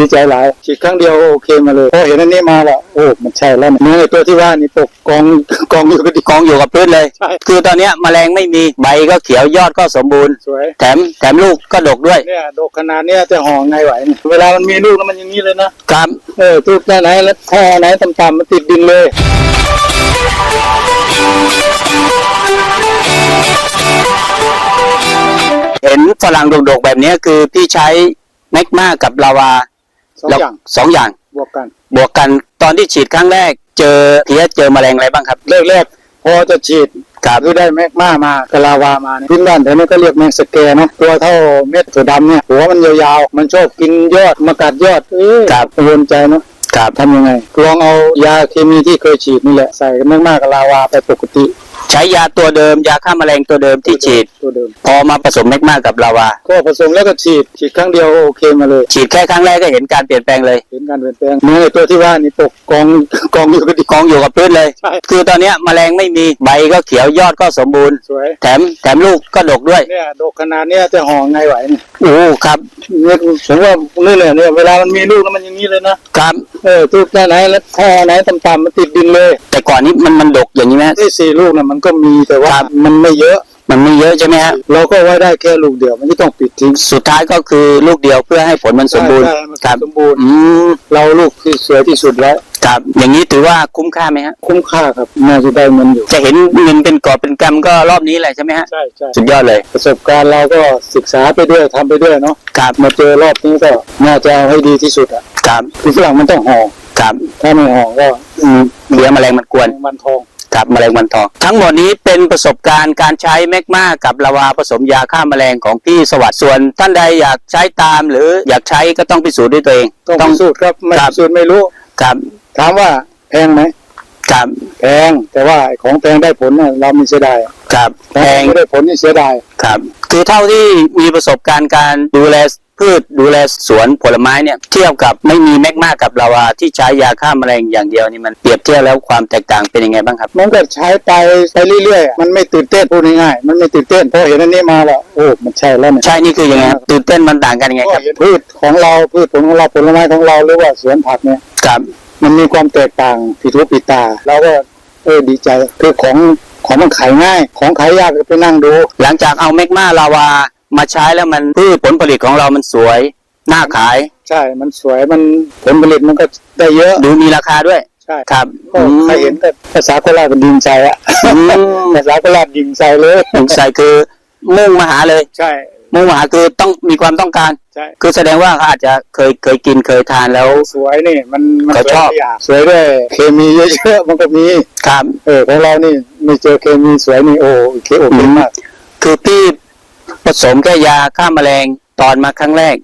ดีใจหลายฉีดครั้งเดียวโอเคมาเลยพอเห็นอันนี้มาแล้วโอ้มันใช่แล้วเนี่ยเนื้อไอ้ตัวที่ว่านี่ปกกองกองอยู่ก็ดีกองอยู่กับพื้นเลยใช่คือตอนเนี้ยแมลงไม่มีใบก็เขียวยอดก็สมบูรณ์สวยแถมแถมลูกก็ดกด้วยเนี่ยดกขนาดเนี้ยจะห่อไงไหวเนี่ยเวลามันมีลูกแล้วมันอย่างนี้เลยนะครับเออทุกหน้าไหนแล้วท่อไหนต่ำๆมันติดดินเลยเห็นฝรั่งดกๆแบบเนี้ยคือพี่ใช้แมกมากับลาวา สองแล้วอย่างสองอย่าง บวกกัน บวกกันตอนที่ฉีดครั้งแรก เจอเพี้ยเจอแมลงอะไรบ้างครับแรกๆพอจะฉีดครับ คือได้แมกมามากะลาวามาเนี่ยพื้นบ้านแถวนี้ก็เรียกแมงสแกเนาะตัวเท่าเม็ดถั่วดำเนี่ยหัวมันยาวๆมันชอบกินยอดมากัดยอดเออครับ กังวลใจเนาะครับทำยังไงลองเอายาเคมีที่เคยฉีดนี่แหละใส่แมกมากะลาวาไปปกติ ใช้ยาตัวเดิม ยาฆ่าแมลงตัวเดิมที่ฉีด ตัวเดิม พอมาผสมแมกมากับลาวา ก็ผสมแล้วก็ฉีดฉีดครั้งเดียวโอเคมาเลยฉีดแค่ครั้งแรกก็เห็นการเปลี่ยนแปลงเลยเห็นการเปลี่ยนแปลงเนื้อไอ้ตัวที่ว่านี่ปกกอง กองอยู่ก็ดี กองอยู่กับพื้นเลย ใช่ คือตอนเนี้ยแมลงไม่มีใบก็เขียวยอดก็สมบูรณ์ สวย แถมแถมลูกก็ดกด้วยเนี่ยดกขนาดเนี้ยจะห่อไงไหวเนี่ยโอ้ครับ เนี่ยผมว่านี่เลยเนี่ยเวลามันมีลูกแล้วมันอย่างนี้เลยนะครับเออทุกหน้าไหนแล้วท่อไหนต่ำๆมันติดดินเลย แต่ก่อนนี้มันมันดกอย่างนี้ไหมฮะ ที่สี่ลูกน่ะมันก็มีแต่ว่ามันไม่เยอะ มันไม่เยอะใช่ไหมฮะ เราก็ไว้ได้แค่ลูกเดียวมันก็ต้องปิดทิ้งสุดท้ายก็คือลูกเดียวเพื่อให้ผลมันสมบูรณ์ ใช่ใช่มันครับ สมบูรณ์ อืม เราลูกที่สวยที่สุดแล้ว ครับอย่างนี้ถือว่าคุ้มค่าไหมฮะคุ้มค่าครับน่าจะได้เงินอยู่ จะเห็นเงินเป็นกอบเป็นกำก็รอบนี้แหละใช่ไหมฮะใช่ใช่สุดยอดเลย ประสบการณ์เราก็ศึกษาไปด้วยทำไปด้วยเนาะครับมาเจอรอบนี้ก็น่าจะเอาให้ดีที่สุดอะครับคือฝรั่งมันต้องห่อครับถ้าไม่ห่อก็อืมเลี้ยงแมลงมันกวนมันทองครับแมลงวันทอง ทั้งหมดนี้เป็นประสบการณ์การใช้แมกมากับลาวาผสมยาฆ่าแมลงของพี่สวัสดิ์ส่วนท่านใดอยากใช้ตามหรืออยากใช้ก็ต้องพิสูจน์ด้วยตัวเอง ต้องพิสูจน์ครับไม่ครับพิสูจน์ไม่รู้ครับ ถามว่าแพงไหมครับแพงแต่ว่าไอ้ของแพงได้ผลน่ะเราไม่เสียดายครับแพแพงงไม่ได้ผลนี่เสียดายครับ คือเท่าที่มีประสบการณ์การดูแลพืชดูแลสวนผลไม้เนี่ยเทียบกับไม่มีแมกมากับลาวาที่ใช้ยาฆ่าแมลงอย่างเดียวนี่มันเปรียบเทียบแล้วความแตกต่างเป็นยังไงบ้างครับมันก็ใช้ไปไปเรื่อยๆอะมันไม่ตื่นเต้นพูดง่ายๆมันไม่ตื่นเต้นพอเห็นอันนี้มาแล้วโอ้มันใช่แล้วเนี่ยใช่นี่คือยังไงครับตื่นเต้นมันต่างกันยังไงก็ครับเห็นพืชของเราพืชผลของเราผลไม้ของเราหรือว่าสวนผักเนี่ยครับ มันมีความแตกต่างผิดหูผิดตาเราก็เออดีใจคือของของมันขายง่าย ของขายยากก็ไปนั่งดู หลังจากเอาแมกมาลาวามาใช้แล้วมันพืชผลผลิตของเรามันสวยน่าขาย ใช่ มันสวยมันผลผลิตมันก็ได้เยอะดูมีราคาด้วยใช่ครับก็ใครเห็นแต่ภาษาโคราชเป็นดินใจอะอืมภาษาโคราชยิงใจเลยสงสัยคือมุ่งมาหาเลยใช่ มุ่งมาหาคือต้องมีความต้องการ ใช่คือแสดงว่าเขาอาจจะเคยเคยกินเคยทานแล้ว สวยนี่มันมันเขาสวยชอบทุกอย่างสวยด้วยเคมีเยอะๆมันก็มีครับ เออของเรานี่ไม่เจอเคมีสวยนี่โอ้โอเคโอเคมากคือพี่ผสมแค่ยาฆ่าแมลงตอนมาครั้งแรก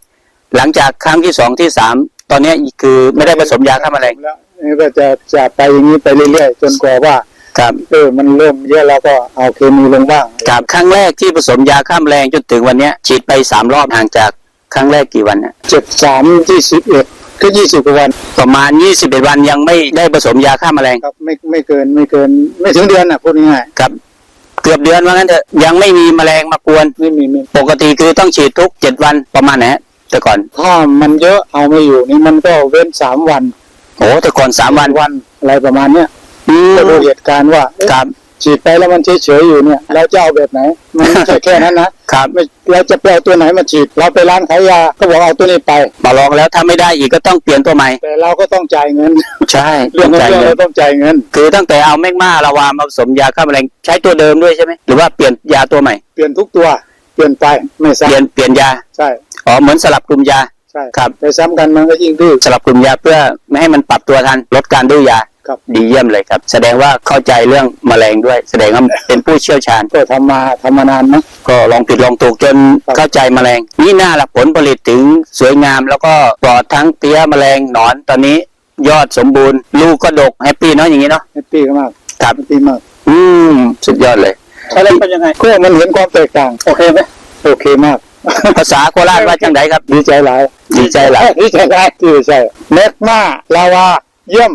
หลังจากครั้งที่สองที่สามตอนเนี้ยคือไม่ได้ผสมยาฆ่าแมลง แล้วนี่ก็จะจะไปอย่างนี้ไปเรื่อยๆ จนกว่าว่า ครับเออมันเริ่มเยอะแล้วก็เอาเคมีลงบ้างกับครั้งแรกที่ผสมยาฆ่าแมลงจนถึงวันเนี้ยฉีดไปสามรอบห่างจากครั้งแรกกี่วันนะเจ็ดสามยี่สิบเอ็ดก็ยี่สิบกว่าวันประมาณ21วันยังไม่ได้ผสมยาฆ่าแมลงครับไม่ไม่เกินไม่เกิน ไม่ถึงเดือนน่ะพูดง่ายครับ เกือบเดือนว่างั้นเถอะยังไม่มีแมลงมากวนๆไม่มีไม่ปกติคือต้องฉีดทุก7วันประมาณไหนฮะแต่ก่อนถ้ามันเยอะเอาไม่อยู่นี่มันก็เว้นสามวันโอ้แต่ก่อน3วันวันอะไรประมาณเนี้ย อืมก็ดูเหตุการณ์ว่าเอ๊ะครับฉีดไปแล้วมันเฉยๆอยู่เนี่ยเราจะเอาแบบไหนมันไม่ใช่แค่นั้นนะครับไม่เราจะไปเอาตัวไหนมาฉีด เราไปร้านขายยาก็บอกเอาตัวนี้ไปมาลองแล้วถ้าไม่ได้อีกก็ต้องเปลี่ยนตัวใหม่แต่เราก็ต้องจ่ายเงิน ใช่เรื่องต้เงิอนงจ่ายเรื่องเงินเราต้องจ่ายเงิน คือตั้งแต่เอาแมกมาลาวามาผสมยาฆ่าแมลงใช้ตัวเดิมด้วยใช่ไหมหรือว่าเปลี่ยนยาตัวใหม่เปลี่ยนทุกตัวเปลี่ยนไปไม่เปลี่ยนซ้ำเปลี่ยนยาใช่อ๋อเหมือนสลับกลุ่มยาใช่ครับไปซ้ำกันมันก็ยิ่งดื้อสลับกลุ่มยาเพื่อไม่ให้มันปรับตัวทันลดการดื้อยา ครับดีเยี่ยมเลยครับ แสดงว่าเข้าใจเรื่องแมลงด้วย แสดงว่าเป็นผู้เชี่ยวชาญ ก็ทำมาทำมานานนะก็ลองผิดลองถูกจนครับ เข้าใจแมลง นี่น่าละผลผลิตถึงสวยงาม แล้วก็ปลอดทั้งเตี้ยแมลงหนอนตอนนี้ ยอดสมบูรณ์ ลูกก็ดกแฮปปี้เนาะอย่างนี้เนาะแฮปปี้มากครับแฮปปี้มากอืมสุดยอดเลยอะไรเป็นยังไงก็มันเห็นความแตกต่าง โอเคไหมโอเคมาก ภาษาโคราชว่าจังไดครับ ดีใจหลายดีใจหลาย ดีใจหลายดีใจเม็ดมาลาวาเยี่ยม